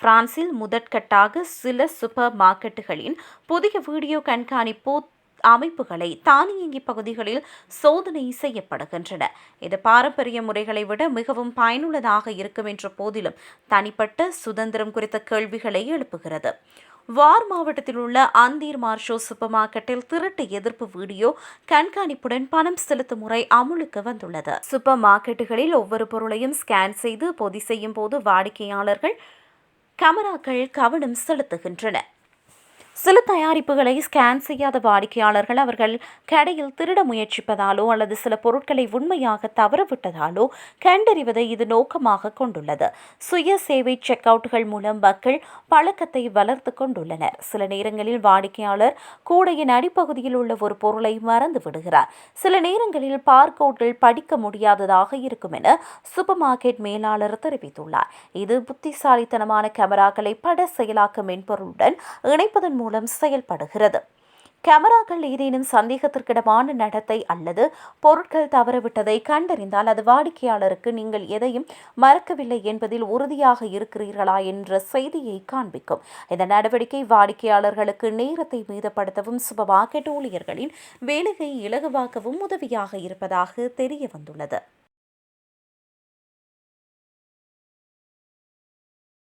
பிரான்சில் முதற்கட்டாக சில சூப்பர் மார்க்கெட்டுகளின் புதிய வீடியோ கண்காணிப்பு அமைப்புகளை தானியங்கி பகுதிகளில் சோதனை செய்யப்படுகின்றன. இது பாரம்பரிய முறைகளை விட மிகவும் பயனுள்ளதாக இருக்கும் என்ற போதிலும் தனிப்பட்ட சுதந்திரம் குறித்த கேள்விகளை எழுப்புகிறது. வார் மாவட்டத்தில் உள்ள அந்தீர் மார்ஷோ சூப்பர் மார்க்கெட்டில் திருட்டு எதிர்ப்பு வீடியோ கண்காணிப்புடன் பணம் செலுத்தும் முறை அமுலுக்கு வந்துள்ளது. சூப்பர் மார்க்கெட்டுகளில் ஒவ்வொரு பொருளையும் ஸ்கேன் செய்து பொதி செய்யும் போது வாடிக்கையாளர்கள் கேமராக்கள் கவனம் செலுத்துகின்றன. சில தயாரிப்புகளை ஸ்கேன் செய்யாத வாடிக்கையாளர்கள் அவர்கள் கடையில் திருட முயற்சிப்பதாலோ அல்லது சில பொருட்களை உண்மையாக தவறவிட்டதாலோ கண்டறிவதை இது நோக்கமாக கொண்டுள்ளது. சுய சேவை செக்அவுட்கள் மூலம் மக்கள் பழக்கத்தை வளர்த்து கொண்டுள்ளனர். சில நேரங்களில் வாடிக்கையாளர் கூடையின் அடிப்பகுதியில் உள்ள ஒரு பொருளை மறந்து விடுகிறார். சில நேரங்களில் பார்கோட்டில் படிக்க முடியாததாக இருக்கும் என சூப்பர் மார்க்கெட் மேலாளர் தெரிவித்துள்ளார். இது புத்திசாலித்தனமான கேமராக்களை பட செயலாக்க மென்பொருளுடன் இணைப்பதன் மூலம் மூலம் செயல்படுகிறது. கேமராக்கள் ஏதேனும் சந்தேகத்திற்கிடமான நடத்தை அல்லது பொருட்கள் தவறவிட்டதை கண்டறிந்தால் அது வாடிக்கையாளருக்கு நீங்கள் எதையும் மறக்கவில்லை என்பதில் உறுதியாக இருக்கிறீர்களா என்ற செய்தியை காண்பிக்கும். இந்த நடவடிக்கை வாடிக்கையாளர்களுக்கு நேரத்தை மீதப்படுத்தவும் சூப்பர் மார்க்கெட் ஊழியர்களின் வேலையை இலகுவாக்கவும் உதவியாக இருப்பதாக தெரிய வந்துள்ளது